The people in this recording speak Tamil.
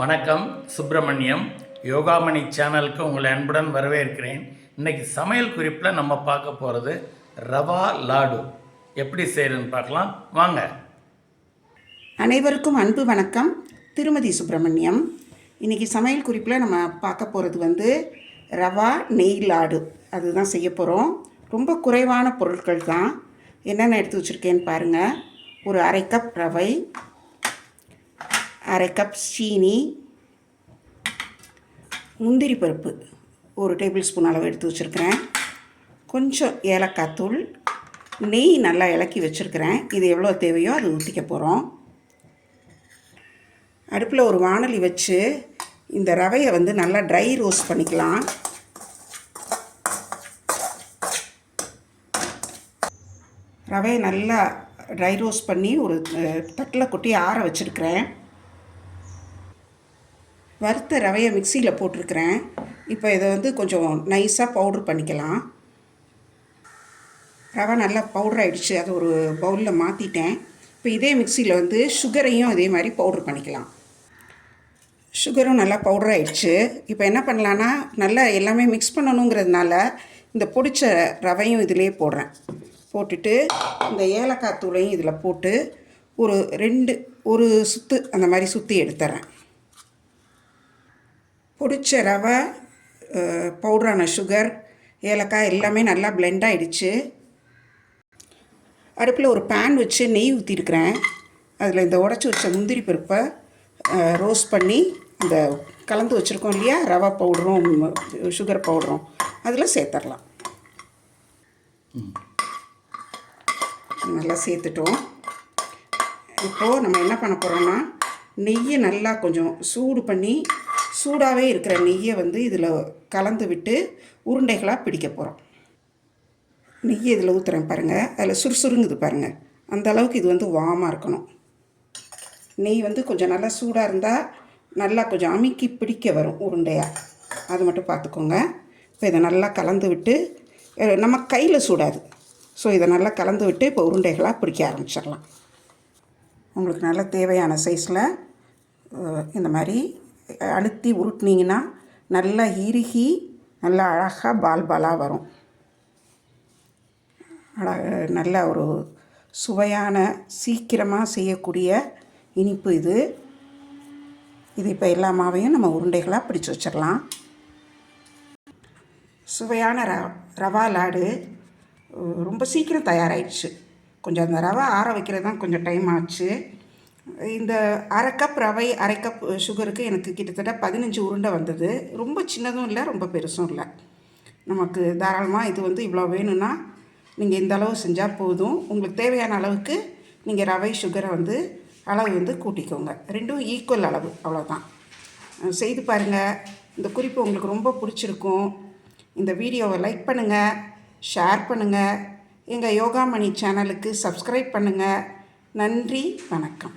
வணக்கம் சுப்பிரமணியம். யோகாமணி சேனலுக்கு உங்களை அன்புடன் வரவேற்கிறேன். இன்றைக்கி சமையல் குறிப்பில் நம்ம பார்க்க போகிறது ரவா லாடு. எப்படி செய்கிறதுன்னு பார்க்கலாம். வாங்க. அனைவருக்கும் அன்பு வணக்கம். திருமதி சுப்பிரமணியம். இன்றைக்கி சமையல் குறிப்பில் நம்ம பார்க்க போகிறது வந்து ரவா நெய் லாடு. அதுதான் செய்ய போகிறோம் ரொம்ப குறைவான பொருட்கள் தான். என்னென்ன எடுத்து வச்சுருக்கேன்னு பாருங்கள் ஒரு அரை கப் ரவை அரை கப் சீனி முந்திரி பருப்பு ஒரு டேபிள் ஸ்பூன் அளவு எடுத்து வச்சுருக்கிறேன். கொஞ்சம் ஏலக்காய் தூள் நெய் நல்லா இலக்கி வச்சுருக்கிறேன். இது எவ்வளோ தேவையோ அது ஊற்றிக்க போகிறோம் அடுப்பில் ஒரு வானொலி வச்சு இந்த ரவையை வந்து நல்லா ட்ரை ரோஸ்ட் பண்ணிக்கலாம். ரவையை நல்லா ட்ரை ரோஸ்ட் பண்ணி ஒரு தட்டில் கொட்டி ஆற வச்சுருக்கிறேன். வறுத்த ரவையை மிக்சியில் போட்டிருக்கிறேன். இப்போ இதை வந்து கொஞ்சம் நைஸாக பவுட்ரு பண்ணிக்கலாம். ரவை நல்லா பவுடர் ஆகிடுச்சு அதை ஒரு பவுலில் மாற்றிட்டேன் இப்போ இதே மிக்சியில் வந்து சுகரையும் இதே மாதிரி பவுட்ரு பண்ணிக்கலாம். சுகரும் நல்லா பவுடர் ஆகிடுச்சு இப்போ என்ன பண்ணலான்னா நல்லா எல்லாமே மிக்ஸ் பண்ணணுங்கிறதுனால இந்த பொடிச்ச ரவையும் இதிலே போடுறேன். போட்டுட்டு இந்த ஏலக்காய் தூளையும் இதில் போட்டு ஒரு ரெண்டு ஒரு சுத்து அந்த மாதிரி சுற்றி எடுத்துறேன். பிடிச்ச ரவை பவுடரான சுகர் ஏலக்காய் எல்லாமே நல்லா பிளெண்ட் ஆகிடுச்சு அடுப்பில் ஒரு பேன் வச்சு நெய் ஊற்றிருக்கிறேன் அதில் இந்த உடச்சி வச்ச முந்திரி பருப்பை ரோஸ்ட் பண்ணி இந்த கலந்து வச்சுருக்கோம் இல்லையா? ரவா பவுடரும் சுகர் பவுடரும் அதில் சேர்த்துடலாம் நல்லா சேர்த்துட்டோம். இப்போது நம்ம என்ன பண்ண போகிறோம்னா நெய்யை நல்லா கொஞ்சம் சூடு பண்ணி சூடாகவே இருக்கிற நெய்யை வந்து இதில் கலந்து விட்டு உருண்டைகளாக பிடிக்க போகிறோம். நெய் இதில் ஊற்றுறேன் பாருங்கள் அதில் சுறுசுறுங்குது பாருங்கள் அந்த அளவுக்கு இது வந்து வாமாக இருக்கணும். நெய் வந்து கொஞ்சம் நல்லா சூடாக இருந்தால் நல்லா கொஞ்சம் அமுக்கி பிடிக்க வரும் உருண்டையாக. அது மட்டும் பார்த்துக்கோங்க. இப்போ இதை நல்லா கலந்து விட்டு நம்ம கையில் சூடாது. ஸோ இதை நல்லா கலந்து விட்டு இப்போ உருண்டைகளாக பிடிக்க ஆரம்பிச்சிடலாம். உங்களுக்கு நல்ல தேவையான சைஸில் இந்த மாதிரி அழுத்தி உருட்டினீங்கன்னா நல்லா இறுகி நல்லா அழகாக பால் பாலாக வரும். அழக நல்ல ஒரு சுவையான சீக்கிரமாக செய்யக்கூடிய இனிப்பு இது. இது இப்போ எல்லா மாவையும் நம்ம உருண்டைகளாக பிடிச்சு வச்சிடலாம். சுவையான ர ரவா லாடு ரொம்ப சீக்கிரம் தயாராகிடுச்சு கொஞ்சம் அந்த ரவை ஆற வைக்கிறது தான் கொஞ்சம் டைம் ஆச்சு. இந்த அரை கப் ரவை அரை கப் சுகருக்கு எனக்கு கிட்டத்தட்ட பதினஞ்சு உருண்டை வந்தது. ரொம்ப சின்னதும் இல்லை ரொம்ப பெருசும் இல்லை. நமக்கு தாராளமாக இது வந்து இவ்வளோ வேணும்னா நீங்கள் இந்த அளவு செஞ்சால் போதும். உங்களுக்கு தேவையான அளவுக்கு நீங்கள் ரவை சுகரை வந்து அளவு வந்து கூட்டிக்கோங்க. ரெண்டும் ஈக்குவல் அளவு அவ்வளோதான் செய்து பாருங்கள் இந்த குறிப்பு உங்களுக்கு ரொம்ப பிடிச்சிருக்கும். இந்த வீடியோவை லைக் பண்ணுங்கள் ஷேர் பண்ணுங்கள் எங்கள் யோகாமணி சேனலுக்கு சப்ஸ்கிரைப் பண்ணுங்கள் நன்றி வணக்கம்.